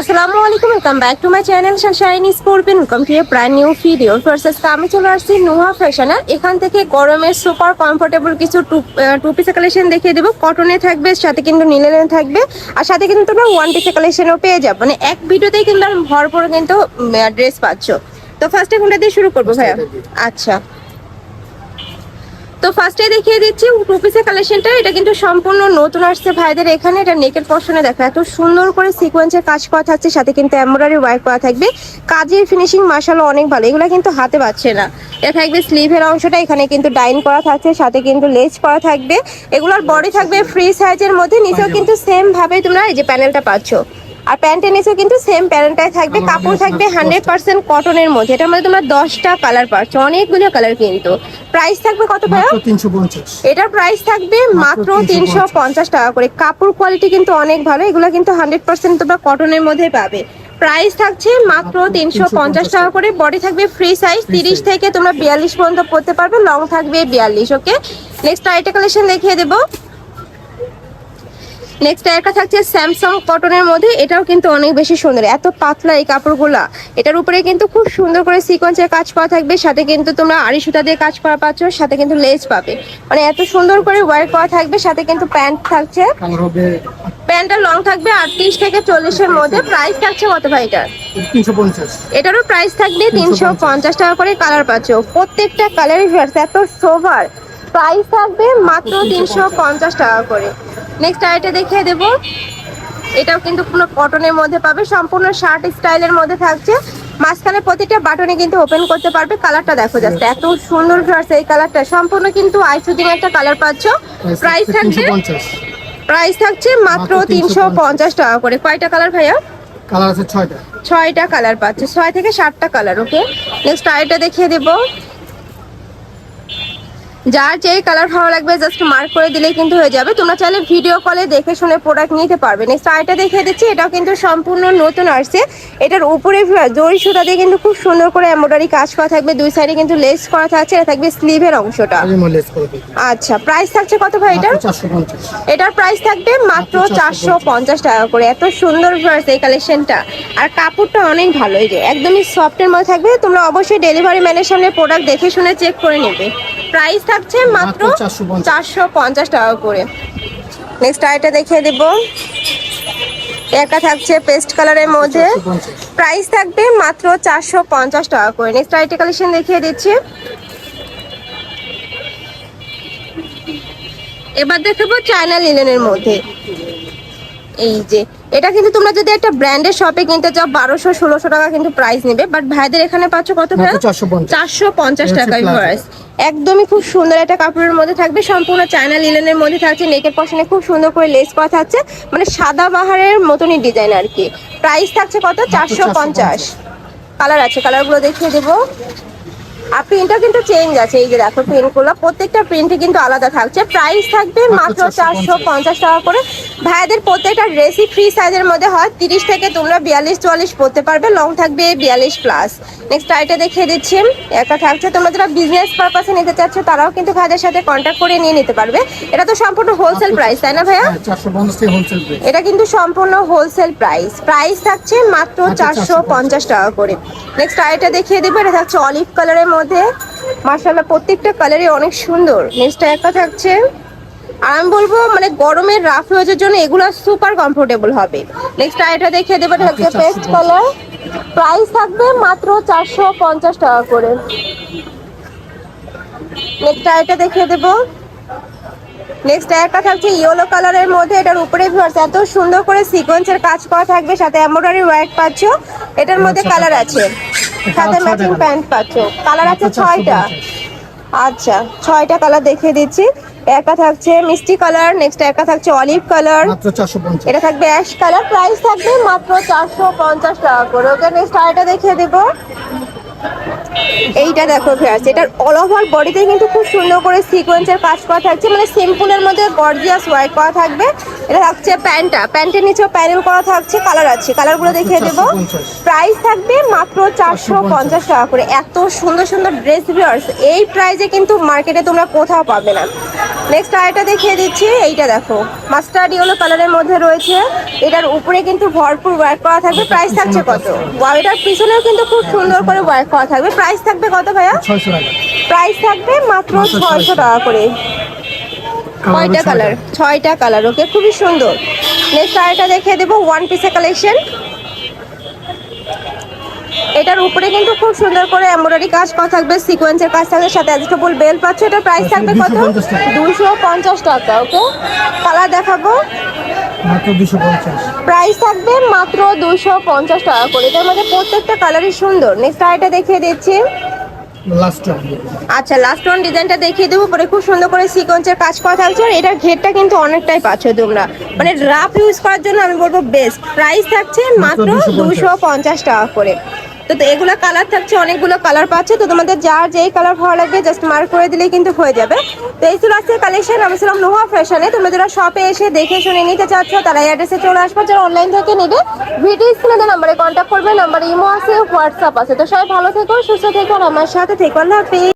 আসসালামু আলাইকুম welcome back to my channel shiny স্কর্পিন welcome to a brand new video আজকে আমি চলে আসছি নোহা ফ্যাশনার এখান থেকে গরমের সুপার কমফোর্টেবল কিছু টু পিসের কালেকশন দেখিয়ে দেবো। কটনে থাকবে সাথে কিন্তু নীলেনে থাকবে। আর সাথে কিন্তু তোমরা ওয়ান পিসের কালেকশনও পেয়ে যাবে। মানে এক ভিডিওতেই কিন্তু ভরপুর কিন্তু ড্রেস পাচ্ছ। তো ফার্স্টে কোনটা দিয়ে শুরু করব ভাইয়া? আচ্ছা। তো ফার্স্টে দেখিয়ে দিচ্ছি টু পিসের কালেকশনটা এটা কিন্তু সম্পূর্ণ নতুন আসছে ভাইদের এখানে, এটা নেকের পশনে দেখো। এত সুন্দর করে সিকোয়েন্সের কাজ করা থাকছে, সাথে কিন্তু এমব্রয়ডারি ওয়ার্ক করা থাকবে। কাজের ফিনিশিং মাসালো অনেক ভালো, এগুলো কিন্তু হাতে পাচ্ছে না। এটা থাকবে স্লিভের অংশটা, এখানে কিন্তু ডাইন করা থাকছে, সাথে কিন্তু লেস করা থাকবে। এগুলোর বডি থাকবে ফ্রি সাইজের মধ্যে, নিচেও কিন্তু সেম ভাবে তোমরা এই যে প্যানেলটা পাচ্ছ। আর প্যান্টের নিচেও কিন্তু সেম প্যানেলটাই থাকবে কাপড় থাকবে হান্ড্রেড পার্সেন্ট কটনের মধ্যে। এটার মধ্যে তোমরা দশটা কালার পাচ্ছ অনেকগুলো কালার কিন্তু। প্রাইস থাকবে কত ভাইয়া? মাত্র তিনশো পঞ্চাশ। এটার প্রাইস থাকবে মাত্র তিনশো পঞ্চাশ। টাকা করে। কাপড় কোয়ালিটি কিন্তু অনেক ভালো এগুলো কিন্তু হান্ড্রেড পার্সেন্ট তোমরা কটনের মধ্যে পাবে। প্রাইস থাকছে মাত্র তিনশো পঞ্চাশ টাকা করে। বডি থাকবে ফ্রি সাইজ তিরিশ থেকে তোমরা বিয়াল্লিশ পর্যন্ত পড়তে পারবে লং থাকবে বিয়াল্লিশ ওকে নেক্সট আরেকটা কালেকশন দেখিয়ে দেবো। নেক্সট একটা থাকছে স্যামসাং কটনের মধ্যে। এটাও কিন্তু অনেক বেশি সুন্দর। এত পাতলা এই কাপড়গুলা। এটার উপরে কিন্তু খুব সুন্দর করে সিকোয়েন্সের কাজ করা থাকবে। সাথে কিন্তু তোমরা আড়ি সুতা দিয়ে কাজ করা পাচ্ছ সাথে কিন্তু লেস পাবে। মানে এত সুন্দর করে ওয়ার্ক করা থাকবে। সাথে কিন্তু প্যান্ট থাকছে। প্যান্টটা লং থাকবে আটত্রিশ থেকে চল্লিশের মধ্যে। প্রাইস থাকছে কত ভাই এটার এটারও প্রাইস থাকবে তিনশো পঞ্চাশ টাকা করে কালার পাচ্ছ। প্রত্যেকটা কালারই এত সোভার প্রাইস থাকবে মাত্র তিনশো পঞ্চাশ টাকা করে। নেক্সট আইটা দেখিয়ে দেবো। এটাও কিন্তু কোনো কটনের মধ্যে পাবে সম্পূর্ণ শার্ট স্টাইলের মধ্যে থাকছে। মাঝখানে প্রতিটা বাটনে কিন্তু ওপেন করতে পারবে। কালারটা দেখো জাস্ট এত সুন্দর ড্রেস এই কালারটা সম্পূর্ণ কিন্তু আইসুদিন একটা কালার পাচ্ছ। প্রাইস থাকছে প্রাইস থাকছে মাত্র মাত্র তিনশো পঞ্চাশ টাকা করে। কয়টা কালার ভাইয়া? কালার আছে ছয়টা। ছয়টা কালার পাচ্ছে। ছয় থেকে সাতটা কালার ওকে নেক্সট আরেকটা দেখিয়ে দেবো। যার যেই কালার ভালো লাগবে জাস্ট মার্ক করে দিলেই কিন্তু হয়ে যাবে। তোমরা চাইলে ভিডিও কলে দেখে শুনে প্রোডাক্ট নিতে পারবে। নেক্সট আরেকটা দেখিয়ে দিচ্ছি এটাও কিন্তু সম্পূর্ণ নতুন আসছে। এটার উপরে দড়ি সুতা দিয়ে কিন্তু খুব সুন্দর করে এমব্রয়ডারি কাজ করা থাকবে। দুই সাইডে কিন্তু লেস করা থাকছে এটা থাকবে স্লিভের অংশটা। আচ্ছা প্রাইস থাকছে কত ভাই এটা এটার প্রাইস থাকবে মাত্র চারশো পঞ্চাশ। টাকা করে। এত সুন্দর এই কালেকশনটা আর কাপড়টা অনেক ভালো এই যে একদমই সফটের মধ্যে থাকবে। তোমরা অবশ্যই ডেলিভারি ম্যানের সামনে প্রোডাক্ট দেখে শুনে চেক করে নেবে। প্রাইস থাকছে মাত্র মাত্র 450 চারশো পঞ্চাশ টাকা করে। নেক্সট আইটা দেখিয়ে দেব। একটা থাকছে পেস্ট কালারের মধ্যে। প্রাইস থাকবে মাত্র চারশো পঞ্চাশ টাকা করে। নেক্সট আইটা কালেকশন দেখিয়ে দিচ্ছি। এবার দেখাবো চায়না লিলেনের মধ্যে। এই যে এটা কিন্তু তোমরা যদি একটা ব্র্যান্ডের শপে কিনতে চাও বারোশো ষোলোশো টাকা কিন্তু প্রাইস নেবে। বাট ভাইদের এখানে পাচ্ছ কত ভাই? চারশো পঞ্চাশ। এটা টাকায় প্রাইস একদমই খুব সুন্দর একটা কাপড়ের মধ্যে থাকবে। সম্পূর্ণ চায়না লিলেনের মধ্যে থাকছে। নেকের পশনে খুব সুন্দর করে লেস করা থাকছে। মানে সাদা বাহারের মতনই ডিজাইন আর কি। প্রাইস থাকছে কত? চারশো পঞ্চাশ। কালার আছে। কালারগুলো দেখিয়ে দেবো। আর প্রিন্টটা কিন্তু চেঞ্জ আছে এই যে দেখো প্রিন্টগুলো প্রত্যেকটা প্রিন্টে কিন্তু আলাদা থাকছে। প্রাইস থাকবে মাত্র চারশো পঞ্চাশ। টাকা করে। ভাইয়াদের প্রত্যেকটা ড্রেসই ফ্রি সাইজের মধ্যে হয়। তিরিশ থেকে তোমরা বিয়াল্লিশ চুয়াল্লিশ পড়তে পারবে। লং থাকবে বিয়াল্লিশ প্লাস নেক্সট আইটা দেখিয়ে দিচ্ছি। একটা থাকছে তোমরা যারা বিজনেস পারপাসে নিতে চাচ্ছ তারাও কিন্তু ভাইদের সাথে কন্ট্যাক্ট করে নিয়ে নিতে পারবে। এটা তো সম্পূর্ণ হোলসেল প্রাইস তাই না ভাইয়া? হ্যাঁ এটা কিন্তু সম্পূর্ণ হোলসেল প্রাইস প্রাইস থাকছে মাত্র চারশো পঞ্চাশ। টাকা করে। নেক্সট আরেকটা দেখিয়ে দেবো। এটা থাকছে অলিভ কালারের মধ্যে। মার্শাল্লাহ প্রত্যেকটা কালারই অনেক সুন্দর। নেক্সটটা একা থাকছে। আর আমি বলব মানে গরমের রাফ রোজের জন্য এগুলো সুপার কমফোর্টেবল হবে। নেক্সট এটা দেখিয়ে দেবো মাত্র পেস্ট 450 কালার প্রাইস থাকবে মাত্র চারশো পঞ্চাশ টাকা করে। নেক্সট এটা দেখিয়ে দেবো। নেক্সট একটা থাকছে ইয়েলো কালারের মধ্যে এটার উপরে ভিউয়ার্স এত সুন্দর করে সিকোয়েন্সের কাজ করা থাকবে সাথে এমব্রয়ডারি ওয়ার্ক পাচ্ছ এটার মধ্যে আচ্ছা, কালার আছে। সাথে ম্যাচিং প্যান্ট পাচ্ছ। কালার আছে ছয়টা। আচ্ছা। ছয়টা কালার দেখিয়ে দিচ্ছি। একটা থাকছে মিষ্টি কালার নেক্সট একটা থাকছে অলিভ কালার এটা থাকবে অ্যাশ কালার প্রাইস থাকবে মাত্র চারশো পঞ্চাশ টাকা করে। ওকে নেক্সট আরেকটা দেখিয়ে দেবো। এইটা দেখো ফেয়ার্স এটার অল ওভার বডিতে কিন্তু খুব সুন্দর করে সিকোয়েন্সের কাজ করা থাকছে মানে সিম্পলের মধ্যে গর্জিয়াস ওয়ার্ক করা থাকবে। এটা থাকছে প্যান্টটা প্যান্টের নিচেও প্যানেল করা থাকছে কালার আছে কালারগুলো দেখিয়ে দেবো। 450 প্রাইস থাকবে মাত্র চারশো পঞ্চাশ। টাকা করে। এত সুন্দর সুন্দর ড্রেস ফেয়ার্স এই প্রাইসে কিন্তু মার্কেটে তোমরা কোথাও পাবে না। নেক্সট আরেকটা দেখিয়ে দিচ্ছি এইটা দেখো। মাস্টার্ড ইয়েলো কালারের মধ্যে রয়েছে। এটার উপরে কিন্তু ভরপুর ওয়ার্ক করা থাকবে। প্রাইস থাকছে কত? ওয়াও এটার পিছনেও কিন্তু খুব সুন্দর করে ওয়ার্ক করা থাকবে। প্রাইস থাকবে কত ভাইয়া? প্রাইস থাকবে মাত্র ছয়শো টাকা করে। কয়টা কালার ছয়টা। ছয়টা। কালার ওকে খুবই সুন্দর। নেক্সট আরেকটা দেখিয়ে দেবো ওয়ান পিসের কালেকশন এটার উপরে কিন্তু খুব সুন্দর করে এমব্রয়ডারি কাজ করা থাকবে সিকোয়েন্সের কাজ থাকবে সাথে অ্যাডজাস্টেবল বেল পাচ্ছ এটা প্রাইস থাকবে কত? 250 টাকা। দুশো পঞ্চাশ টাকা ওকে কালার দেখাবো। প্রাইস থাকবে মাত্র দুশো পঞ্চাশ টাকা করে। এটার মধ্যে প্রত্যেকটা কালারই সুন্দর। নেক্সট আরেকটা দেখিয়ে দিচ্ছি। আচ্ছা লাস্ট ওয়ান ডিজাইনটা দেখিয়ে দেবো। পরে খুব সুন্দর করে সিকোয়েন্সের কাজ করা থাকছে। আর এটার ঘেরটা কিন্তু অনেকটাই পাচ্ছ তোমরা। মানে রাফ ইউজ করার জন্য আমি বলব বেস্ট প্রাইস থাকছে মাত্র মাত্র 250 দুশো পঞ্চাশ টাকা করে। তো এগুলো কালার থাকছে, অনেকগুলো কালার পাচ্ছে। তো তোমাদের যার যেই কালার ভালো লাগবে জাস্ট মার্ক করে দিলেই কিন্তু হয়ে যাবে। তো এই ছিল আজকে কালেকশন আমি ছিলাম নোহা ফ্যাশনে তোমরা যারা শপে এসে দেখে শুনে নিতে চাচ্ছ, তারা এই অ্যাড্রেসে চলে আসবে। যারা অনলাইন থেকে নেবে ভিডিও স্ক্রিনে নাম্বারে কন্ট্যাক্ট করবে নাম্বার ইমো আছে হোয়াটসঅ্যাপ আছে। তো সবাই ভালো থেকো, সুস্থ থেকো আমার সাথে থেকো। আল্লাহ হাফিজ।